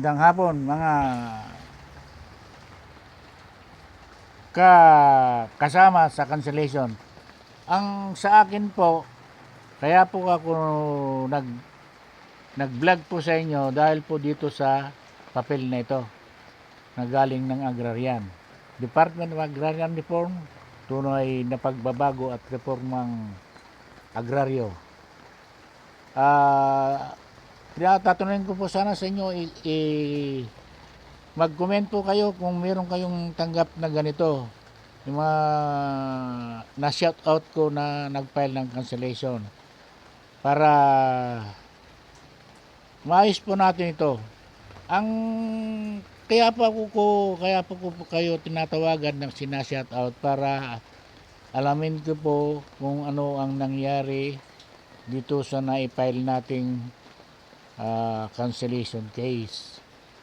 Magandang hapon mga ka kasama sa cancellation. Ang sa akin po, kaya po ako nag nag-vlog po sa inyo dahil po dito sa papel na ito na galing ng agrarian. Department of Agrarian Reform, tunay na pagbabago at reformang agraryo. Ah, Tinatatanungin ko po sana sa inyo i, mag-comment po kayo kung meron kayong tanggap na ganito. Yung mga na-shout out ko na nag-file ng cancellation. Para maayos po natin ito. Ang kaya pa ko, ko kaya po ko kayo tinatawagan ng sina-shout out para alamin ko po kung ano ang nangyari dito sa na-file nating ah, cancellation case.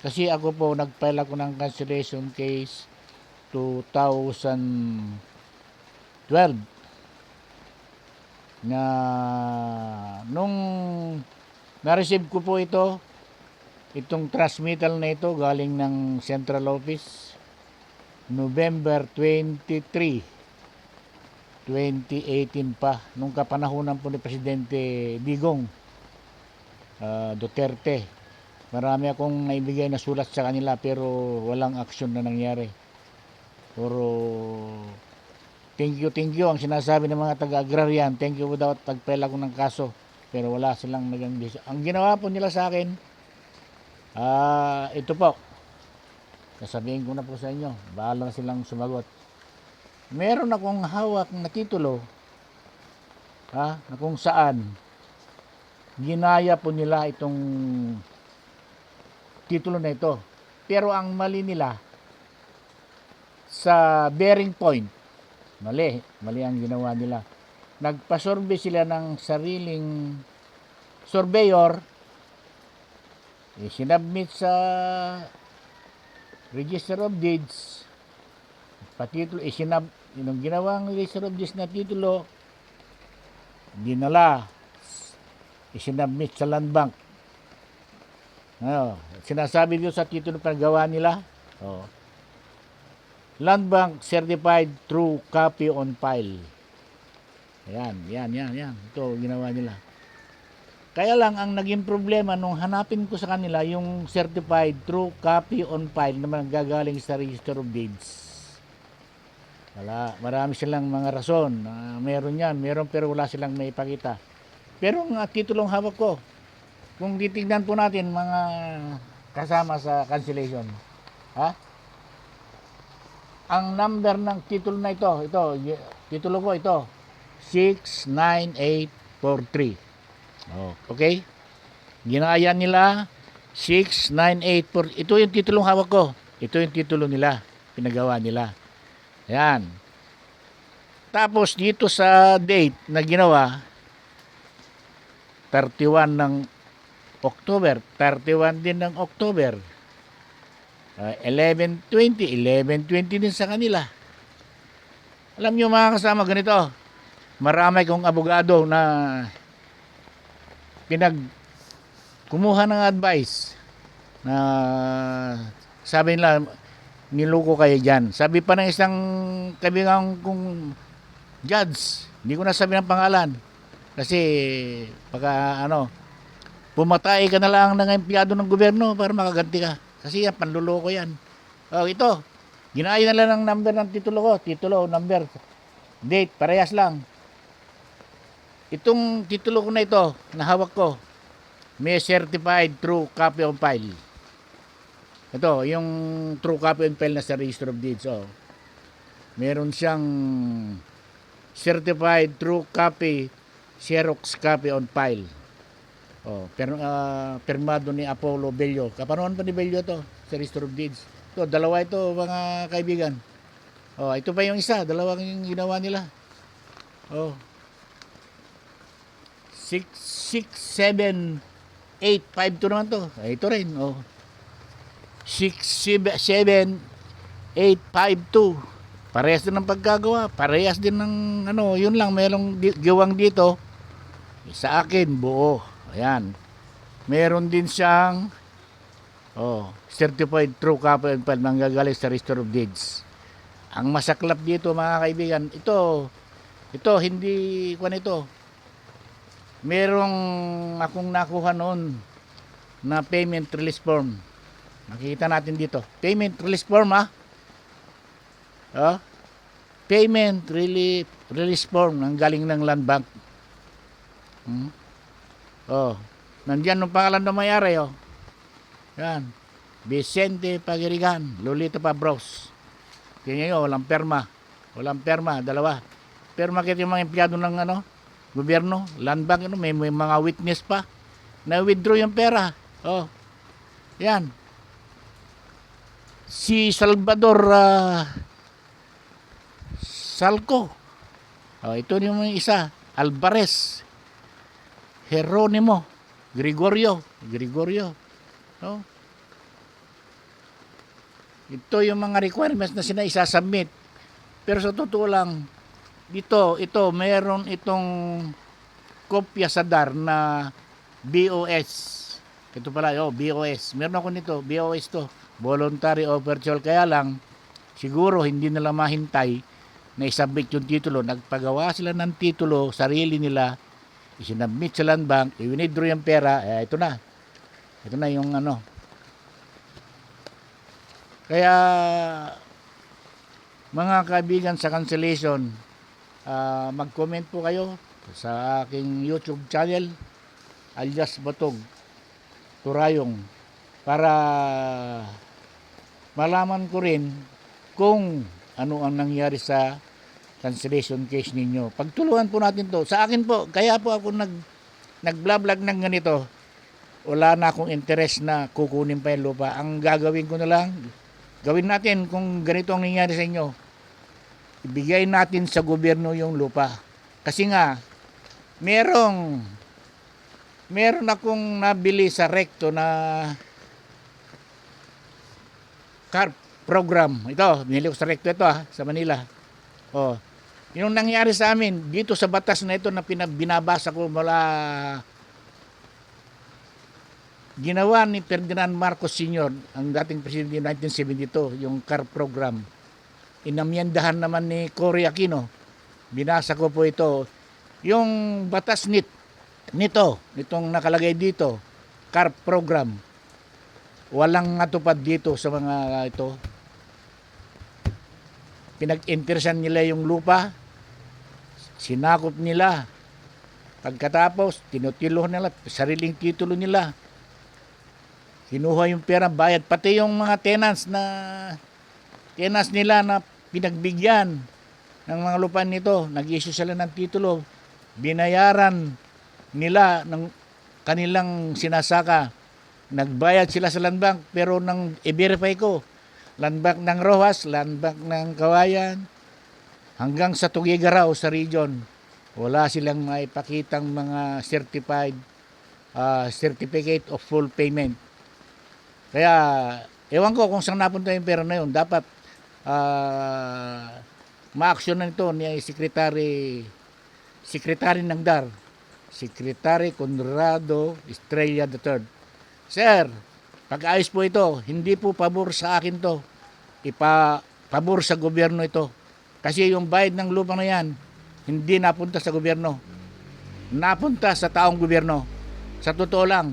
Kasi ako po, nag-file ako ng cancellation case 2012 na nung na-receive ko po ito itong transmittal na ito galing ng central office November 23 2018 pa nung kapanahunan po ni Presidente Digong ah, Duterte. Marami akong naibigay na sulat sa kanila pero walang aksyon na nangyari. Puro thank you, thank you ang sinasabi ng mga taga-agrarian. Thank you without pagpela ko ng kaso. Pero wala silang nagang Ang ginawa po nila sa akin, ah ito po. Sasabihin ko na po sa inyo. Bahala na silang sumagot. Meron akong hawak na titulo ha, na kung saan ginaya po nila itong titulo na ito. Pero ang mali nila sa bearing point, mali, mali ang ginawa nila. Nagpasurvey sila ng sariling surveyor, eh, sinabmit sa Register of Deeds, patitulo, eh, sinab, yung ginawang Register of Deeds na titulo, dinala isinabmit sa land bank. Ano, sinasabi dito sa titulo ng gawa nila. Oh. Land bank certified true copy on file. Ayan, yan, yan, yan. Ito ginawa nila. Kaya lang ang naging problema nung hanapin ko sa kanila yung certified true copy on file na gagaling sa Register of Deeds. Wala, marami silang mga rason. na meron yan, meron pero wala silang maipakita. Pero ang uh, titulong hawak ko, kung titignan po natin mga kasama sa cancellation, ha? Ang number ng titulo na ito, ito, titulo ko ito, 69843. Oh, okay? Ginaya nila 6984. Ito yung titulong hawak ko. Ito yung titulo nila, pinagawa nila. Ayan. Tapos dito sa date na ginawa, 31 ng October, 31 din ng October. Uh, 11.20, 11.20 din sa kanila. Alam nyo mga kasama ganito, marami kong abogado na pinag kumuha ng advice na sabi nila niluko kayo dyan. Sabi pa ng isang kaibigan kong judge, hindi ko na sabi ng pangalan, kasi pagka ano, pumatay ka na lang ng empleyado ng gobyerno para makaganti ka. Kasi yan, panluloko yan. Oh, ito, ginaya na lang ng number ng titulo ko. Titulo, number, date, parehas lang. Itong titulo ko na ito, na hawak ko, may certified true copy of file. Ito, yung true copy on file na sa Register of Deeds. Oh. Meron siyang certified true copy Xerox copy on file. Oh, pero ah, pirmado ni Apollo Bello. Kapanuhan pa ni Bello to sa Register of Deeds. To, dalawa ito mga kaibigan. Oh, ito pa yung isa, dalawang yung ginawa nila. Oh. 6 6 7 8 5 to naman to. Ay, ito rin, oh. 6 7 8 5 2. Parehas din ng pagkagawa. Parehas din ng ano, yun lang, merong giwang dito. Sa akin, buo. Ayan. Meron din siyang Oh, certified true copy and file manggagaling sa Register of Deeds. Ang masaklap dito mga kaibigan, ito, ito, hindi, kwan ito. Merong akong nakuha noon na payment release form. Makikita natin dito. Payment release form ah. Oh, payment really, release form ang galing ng land bank. Hmm? Oh, nandiyan yung pangalan ng mayari oh. Yan. Vicente Pagirigan, Lolita Pabros. Tingnan nyo, walang perma. Walang perma, dalawa. Perma kaya yung mga empleyado ng ano, gobyerno, land bank, ano, may, may mga witness pa. Na-withdraw yung pera. Oh. Yan. Si Salvador ah, Salco. Oh, ito yung isa. Alvarez. Jeronimo. Gregorio. Gregorio. No? Ito yung mga requirements na sina isasubmit. Pero sa totoo lang, dito, ito, meron itong kopya sa DAR na BOS. Ito pala, oh, BOS. Meron ako nito, BOS to. Voluntary Overture. Kaya lang, siguro hindi nila mahintay na isubmit yung titulo. Nagpagawa sila ng titulo, sarili nila, isinabmit sa land bank, i-withdraw yung pera, eh, ito na. Ito na yung ano. Kaya, mga kaibigan sa cancellation, ah, mag-comment po kayo sa aking YouTube channel, alias Batog Turayong, para malaman ko rin kung ano ang nangyari sa cancellation case ninyo. Pagtulungan po natin to. Sa akin po, kaya po ako nag nag-vlog ng ganito. Wala na akong interest na kukunin pa yung lupa. Ang gagawin ko na lang, gawin natin kung ganito ang nangyari sa inyo. Ibigay natin sa gobyerno yung lupa. Kasi nga, merong meron akong nabili sa recto na carp program. Ito, binili ko sa recto ito ah, sa Manila. Oh. Yung nangyari sa amin dito sa batas na ito na binabasa ko mula ginawa ni Ferdinand Marcos Sr., ang dating presidente ng 1972, yung CAR program. Inamyendahan naman ni Cory Aquino. Binasa ko po ito. Yung batas nit, nito, nitong nakalagay dito, CAR program, walang natupad dito sa mga ito. Pinag-interesan nila yung lupa, sinakop nila. Pagkatapos, tinutilo nila, sariling titulo nila. Kinuha yung pera, bayad. Pati yung mga tenants na tenants nila na pinagbigyan ng mga lupa nito, nag-issue sila ng titulo, binayaran nila ng kanilang sinasaka. Nagbayad sila sa land bank, pero nang i-verify ko, land bank ng Rojas, land bank ng Kawayan, hanggang sa Tugigaraw sa region, wala silang maipakitang mga certified ah, certificate of full payment. Kaya, ewan ko kung saan napunta yung pera na yun. Dapat, ah, ma-actionan ito ni Secretary, Secretary ng DAR, Secretary Conrado Estrella III. Sir, pag-ayos po ito, hindi po pabor sa akin to. Ipa, pabor sa gobyerno ito. Kasi yung bayad ng lupa na yan, hindi napunta sa gobyerno. Napunta sa taong gobyerno. Sa totoo lang,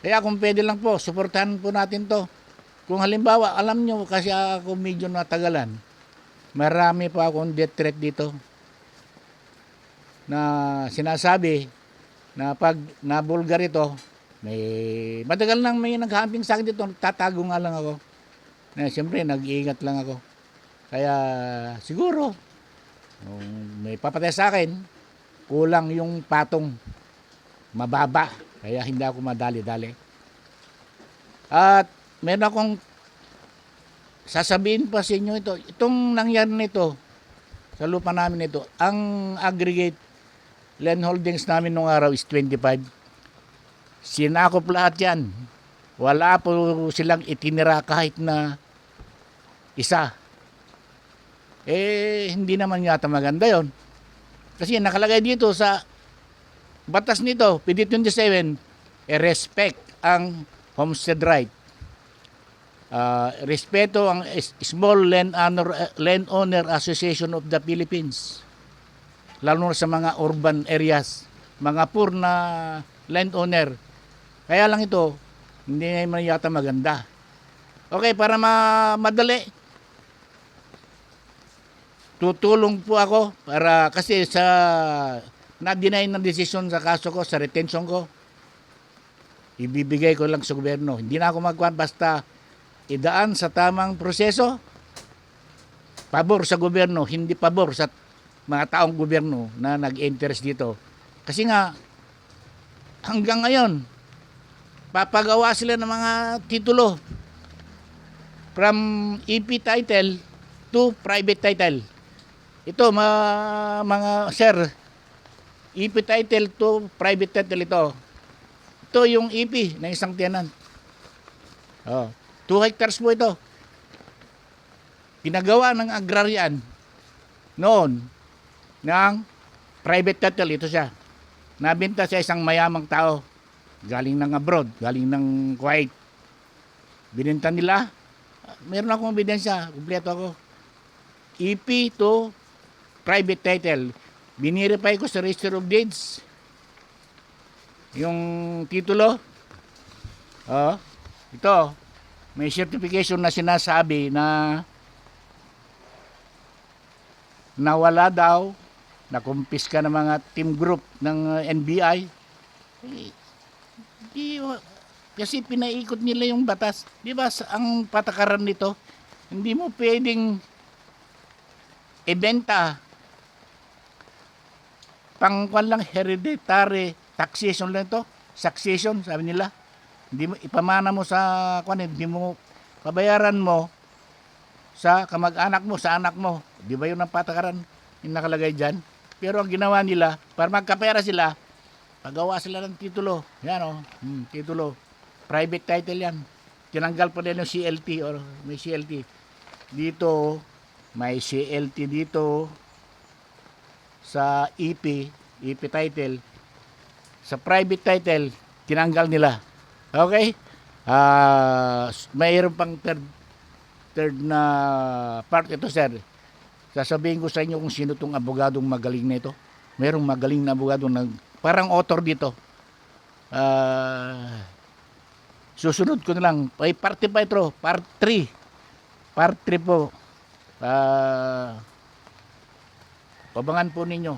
kaya kung pwede lang po, suportahan po natin to. Kung halimbawa, alam nyo, kasi ako medyo natagalan, marami pa akong death threat dito na sinasabi na pag nabulgar ito, may matagal nang may naghamping sa akin dito, tatago nga lang ako. Na siyempre nag-iingat lang ako. Kaya siguro kung may papatay sa akin, kulang yung patong mababa. Kaya hindi ako madali-dali. At meron akong sasabihin pa sa inyo ito. Itong nangyari nito sa lupa namin ito, ang aggregate land holdings namin nung araw is 25. Sinakop lahat yan. Wala po silang itinira kahit na isa. Eh, hindi naman yata maganda yon. Kasi nakalagay dito sa batas nito, PD 27, eh, respect ang homestead right. ah, respeto ang Small Land Owner, Land Owner Association of the Philippines. Lalo na sa mga urban areas, mga poor na landowner. Kaya lang ito, hindi naman yata maganda. Okay, para ma madali, tutulong po ako para kasi sa na-deny ng desisyon sa kaso ko, sa retention ko, ibibigay ko lang sa gobyerno. Hindi na ako magkuhan basta idaan sa tamang proseso, pabor sa gobyerno, hindi pabor sa mga taong gobyerno na nag-interest dito. Kasi nga, hanggang ngayon, papagawa sila ng mga titulo from EP title to private title. Ito, ma- mga sir, EP title to private title ito. Ito yung EP ng isang tiyanan. Oh, 2 hectares po ito. Pinagawa ng agrarian noon ng private title. Ito siya. Nabinta sa isang mayamang tao. Galing ng abroad, galing ng Kuwait. Bininta nila. Meron akong ebidensya. Kompleto ako. EP to private title. Binirify ko sa Register of Deeds. Yung titulo. Oh, ito. May certification na sinasabi na nawala daw, nakumpiska ng mga team group ng uh, NBI. Di, kasi pinaikot nila yung batas. Di ba ang patakaran nito, hindi mo pwedeng ibenta pang kwan lang hereditary taxation lang ito. Succession, sabi nila. Hindi mo ipamana mo sa kwan, hindi mo pabayaran mo sa kamag-anak mo, sa anak mo. Di ba yun ang patakaran yung nakalagay dyan? Pero ang ginawa nila, para magkapera sila, pagawa sila ng titulo. Yan o, hmm, titulo. Private title yan. Tinanggal pa din yung CLT or may CLT. Dito, may CLT dito sa EP, EP title. Sa private title, tinanggal nila. Okay? Ah, mayroon pang third third na part ito, sir. Sasabihin ko sa inyo kung sino tong abogadong magaling na ito. Merong magaling na abogado na parang author dito. Ah, susunod ko na lang. Ay, parte pa ito. Part 3. Part 3 po. Ah, pabangan po ninyo.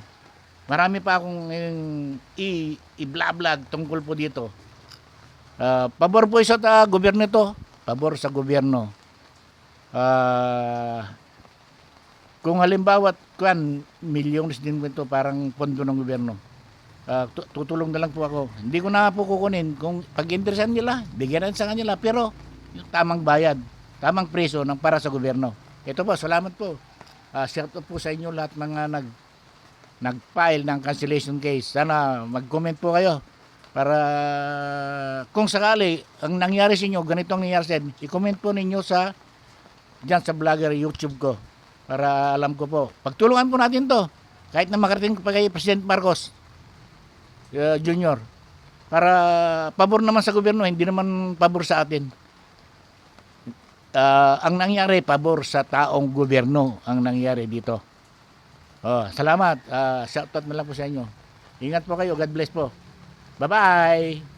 Marami pa akong um, i- i-vlog tungkol po dito. Ah, pabor po sa ta gobyerno ito. Pabor sa gobyerno. Ah, kung halimbawa, kuan, milyones din po ito, parang pondo ng gobyerno. Tu- tutulong na lang po ako. Hindi ko na po kukunin. Kung pag-interesan nila, bigyan sa kanila. Pero, yung tamang bayad, tamang preso ng para sa gobyerno. Ito po, salamat po. Ah, shout out po sa inyo lahat mga nag nag-file ng cancellation case. Sana mag-comment po kayo para kung sakali ang nangyari sa inyo, ganito ang nangyari sa inyo, i-comment po ninyo sa dyan sa vlogger YouTube ko para alam ko po. Pagtulungan po natin to kahit na makarating pa kay President Marcos uh, Junior para pabor naman sa gobyerno, hindi naman pabor sa atin. Ah, ang nangyari, pabor sa taong gobyerno ang nangyari dito. Oh, salamat. Uh, shoutout na lang po sa inyo. Ingat po kayo. God bless po. Bye-bye.